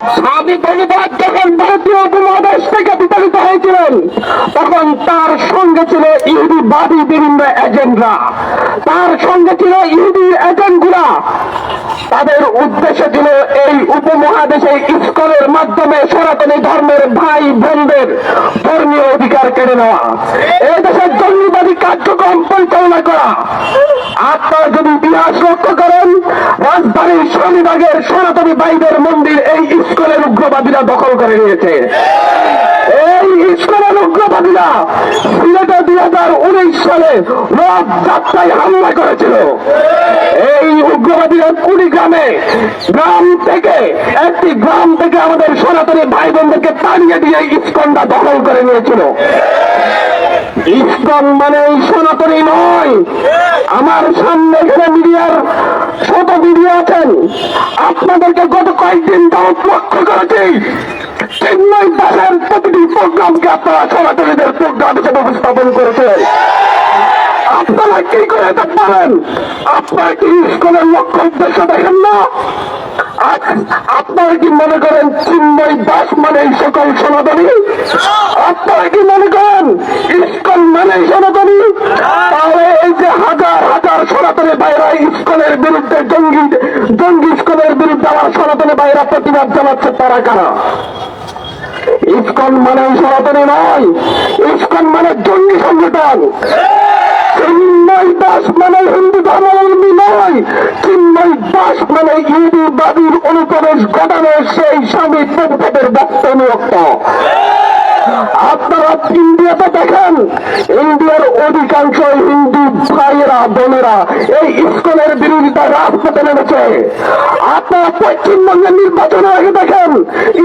সাদিক অনুবাদ যখন ভারতীয় উপমহাদেশ থেকে বিতাড়িত হয়েছিলেন, তখন তার সঙ্গে ছিল ইহুদিবাদী বিভিন্ন এজেন্টরা তার সঙ্গে ছিল ইহুদি এজেন্টগুলা। তাদের উদ্দেশ্য ছিল এই উপমহাদেশে মাধ্যমে সনাতনী ধর্মের ভাই বোনদের ধর্মীয় অধিকার কেড়ে নেওয়া। এই দেশের জঙ্গিবাদী কার্যক্রম পরিচালনা করা। আপনারা যদি ইতিহাস লক্ষ্য করেন, রাজধানীর শনিবাগের সনাতনী ভাইদের মন্দির এই ইস্কনের উগ্রবাদীরা দখল করে নিয়েছে। এই ইস্কনের উগ্রবাদীরা সিলেটে দুই হাজার উনিশ সালে রথ যাত্রায় হামলা করেছিল। এই কুড়িগ্রামে গ্রাম থেকে, একটি গ্রাম থেকে আমাদের সনাতনী ভাই বোনদেরকে তাড়িয়ে দিয়ে ইস্কনটা দখল করে নিয়েছিল। ইস্কন মানে সনাতনী নয়। আমার সামনে এখানে মিডিয়ার ছোট মিডিয়া আছেন। আপনাদেরকে গত কয়েকদিন যাবত লক্ষ্য করেছি, চেন্নাই দাসের প্রতিটি প্রোগ্রামকে আপনারা সনাতনীদের প্রোগ্রাম হিসেবে উপস্থাপন করেছেন। কি করে পারেন আপনারা কি ইস্কনের লক্ষ্য উদ্দেশ্য দেখেন না? আপনারা কি মনে করেন চিন্ময় দাস মানে সকল সনাতনী? আপনারা কি মনে করেন ইস্কন মানে সনাতনী? তাহলে এই যে হাজার হাজার সনাতনী ভাইরা ইস্কনের বিরুদ্ধে জঙ্গি জঙ্গি ইস্কনের বিরুদ্ধে আমার সনাতনী ভাইরা প্রতিবাদ জানাচ্ছে, তারা কারা? ইস্কন মানে সনাতনী নয়। ইস্কন মানে জঙ্গি সংগঠন। দাস মানে হিন্দু ধর্মাবলম্বী নয় চিন্ময় দাস মানে ইহুদি, বাদুর অনুপ্রবেশ ঘটানো সেই স্বামী প্রভুপদের নিয়োগ আপনারা ইন্ডিয়াতে দেখেন ইন্ডিয়ার অধিকাংশ হিন্দু ভাইয়েরা, বোনেরা এই ইস্কনের বিরোধিতা রাজপথে নেমেছে। আপনারা পশ্চিমবঙ্গের নির্বাচনের আগে দেখেন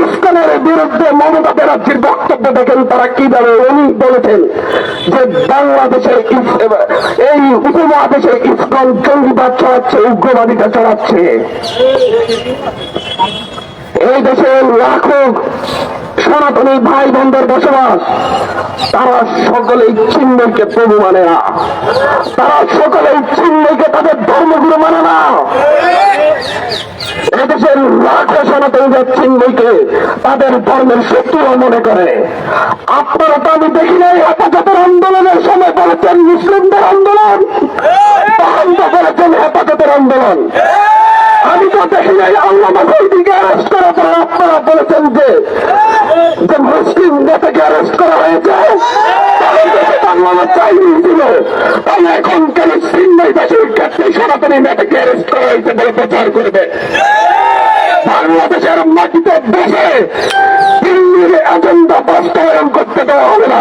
ইস্কনের বিরুদ্ধে মমতা ব্যানার্জির বক্তব্য দেখেন তারা কীভাবে উনি বলেছেন যে বাংলাদেশে ইস- এই উপমহাদেশে ইস্কন জঙ্গিবাদ ছড়াচ্ছে উগ্রবাদিতা ছড়াচ্ছে। এই দেশে লাখো সনাতনী ভাই বোনদের বসবাস তারা সকলেই চিহ্নকে প্রভু মানে না। তারা সকলেই চিহ্নকে তাদের ধর্মগুরু মানে না। এদেশের লাখো সনাতনীদের চিহ্নকে তাদের ধর্মের শত্রু মনে করে। আপনারা তো আমি দেখি নাই হেফাজতের আন্দোলনের সময় বলেছেন মুসলিমদের আন্দোলন। তখন তো বলেছেন হেফাজতের আন্দোলন। আমি তো দেখি নাই, আল্লাহ দিকে অ্যারেস্ট করার পর আপনারা বলেছেন যে মুসলিম নেতাকে অ্যারেস্ট করা হয়েছে। এখন কেন করতে দেওয়া হবে না।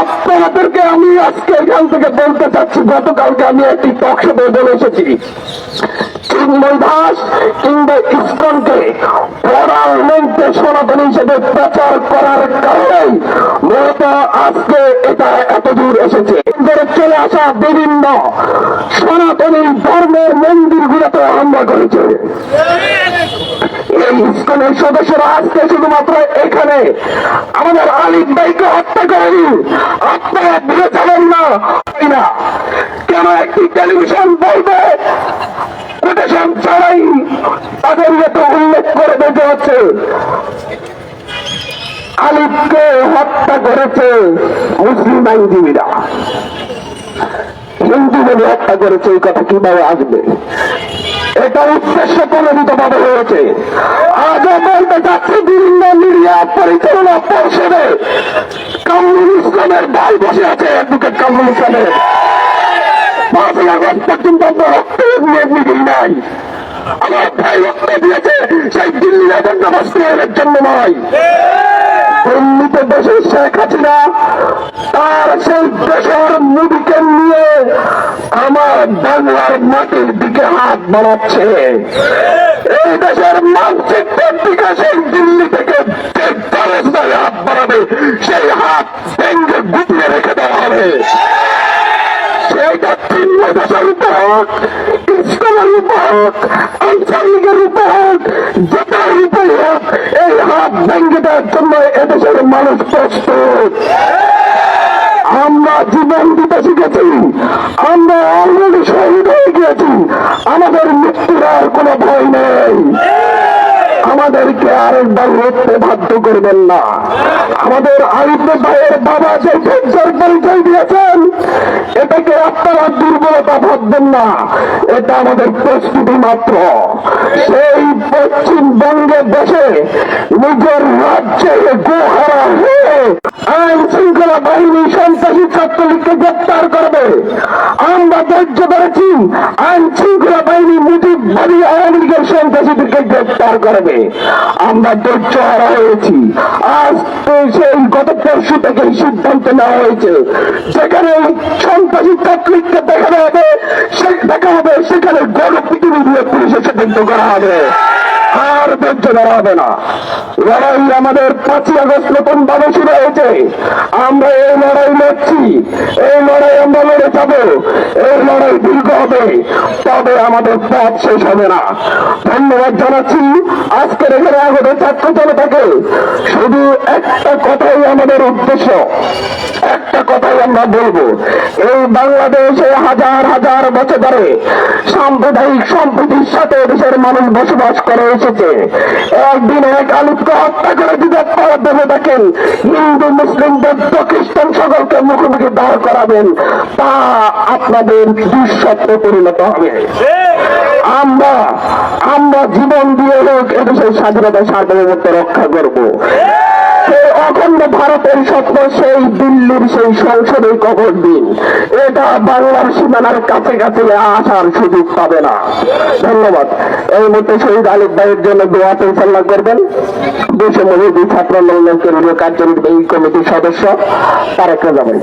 আপনাদেরকে আমি আজকে এখান থেকে বলতে চাচ্ছি, গতকালকে আমি একটি টকশোতে বলে এসেছি। চিন্ময় দাস কিংবা ইস্কনকে প্রধানমন্ত্রী সনাতনী হিসেবে প্রচার করার কারণেই মূলত আজকে এটা এত এসেছে। চলে আসা বিভিন্ন সনাতনী ধর্মের মন্দিরগুলোতে হামলা করেছে। এই সদস্যরা আজকে শুধুমাত্র এখানে আমাদের আলিম ভাইকে হত্যা করেনি আপনারা ভুলে যাবেন না। কেন একটি টেলিভিশন বলবে? কোটেশন ছাড়াই তাদের তো উল্লেখ করে দিতে হচ্ছে। আলিফকে হত্যা করেছে মুসলিম আইনজীবীরা। হিন্দু বলে হত্যা করেছে, এই কথা কীভাবে আসবে? এটা উদ্দেশ্য প্রণোদিত ভাবে হয়েছে। আজও বলতে চাচ্ছি, বিভিন্ন মিডিয়া পরিচালনা পরিষদে কামরুল ইসলামের ভাই বসে আছে অ্যাডভোকেট কামরুল ইসলামের। আগস্ট পর্যন্ত আমরা রক্ত নিয়ে। মিটিং আমার ভাই রক্ত সেই দেশের মুদিকে নিয়ে আমার বাংলার মাটির দিকে হাত বাড়াচ্ছে। এই দেশের মানচিত্রের দিকে সেই দিল্লি থেকে হাত বাড়াবে, সেই হাত হোক ইসলামের রূপে হোক আঞ্চলিকের রূপে হোক জেতার রূপে হোক এই হাত ভেঙে দেওয়ার জন্য এদেশের মানুষ প্রস্তুত। আমরা জীবন দিতে শিখেছি। আমরা অলরেডি শহীদ হয়ে গিয়েছি। আমাদের মৃত্যুর আর কোনো ভয় নেই। আমাদেরকে আরেকবার লড়তে বাধ্য করবেন না। আমাদের আরিফ ভাইয়ের বাবা যে ধৈর্যের পরিচয় দিয়েছেন, এটাকে আপনারা দুর্বলতা ভাববেন না। এটা আমাদের প্রস্তুতি মাত্র। সেই পশ্চিমবঙ্গে বসে নিজের রাজ্যে গোহারা হয়ে আইন শৃঙ্খলা বাহিনী সন্ত্রাসী ছাত্রলীগকে গ্রেপ্তার করবে। আমরা ধৈর্য ধরেছি, আইন শৃঙ্খলা বাহিনী মুজিববাদী আওয়ামী লীগের সন্ত্রাসীদেরকে গ্রেপ্তার করবে। আমরা ধৈর্য হারা হয়েছি। আজ সেই গত পরশু থেকে সিদ্ধান্ত নেওয়া হয়েছে। সেখানে সন্ত্রাসী তাকলিককে দেখা হবে দেখা হবে, সেখানে গরম দিয়ে পুলিশের সিদ্ধান্ত করা হবে। আর ধৈর্য ধরা হবে না। লড়াই আমাদের পাঁচই আগস্ট নতুন ভাবে শুরু হয়েছে। আমরা এই লড়াই লড়ছি। এই লড়াই আমরা লড়ে যাব। এই লড়াই দীর্ঘ হবে। তবে আমাদের পথ শেষ হবে না। ধন্যবাদ জানাচ্ছি। আজকের এখানে আগত ছাত্র জনতাকে। শুধু একটা কথাই আমাদের উদ্দেশ্য। একটা কথাই আমরা বলব। এই বাংলাদেশে হাজার হাজার বছর ধরে সাম্প্রদায়িক সম্প্রীতির সাথে দেশের মানুষ বসবাস করে এসেছে। একদিন এক আলুকে হত্যা করে দিতে ভেবে দেখেন হিন্দু, মুসলিম, বৌদ্ধ, খ্রিস্টান সকলকে মুখোমুখি দাঁড় করাবেন, তা আপনাদের দুঃস্বপ্নে পরিণত হবে। আমরা আমরা জীবন দিয়ে হোক এদেশের স্বাধীনতা সার্বভৌমত্ব রক্ষা করব। অখণ্ড ভারতের স্বপ্ন সেই দিল্লির সেই সংসদে কবর দিন? এটা বাংলার সীমানার কাছে কাছে আসার সুযোগ পাবে না। ধন্যবাদ। এই মুহূর্তে শহীদ আলিফ ভাইয়ের জন্য দোয়া পরিচালনা করবেন। দেশে মহিদি ছাত্র আন্দোলনের কেন্দ্রীয় কার্যনির্বাহী কমিটির সদস্য তারেক রাজা ভাই।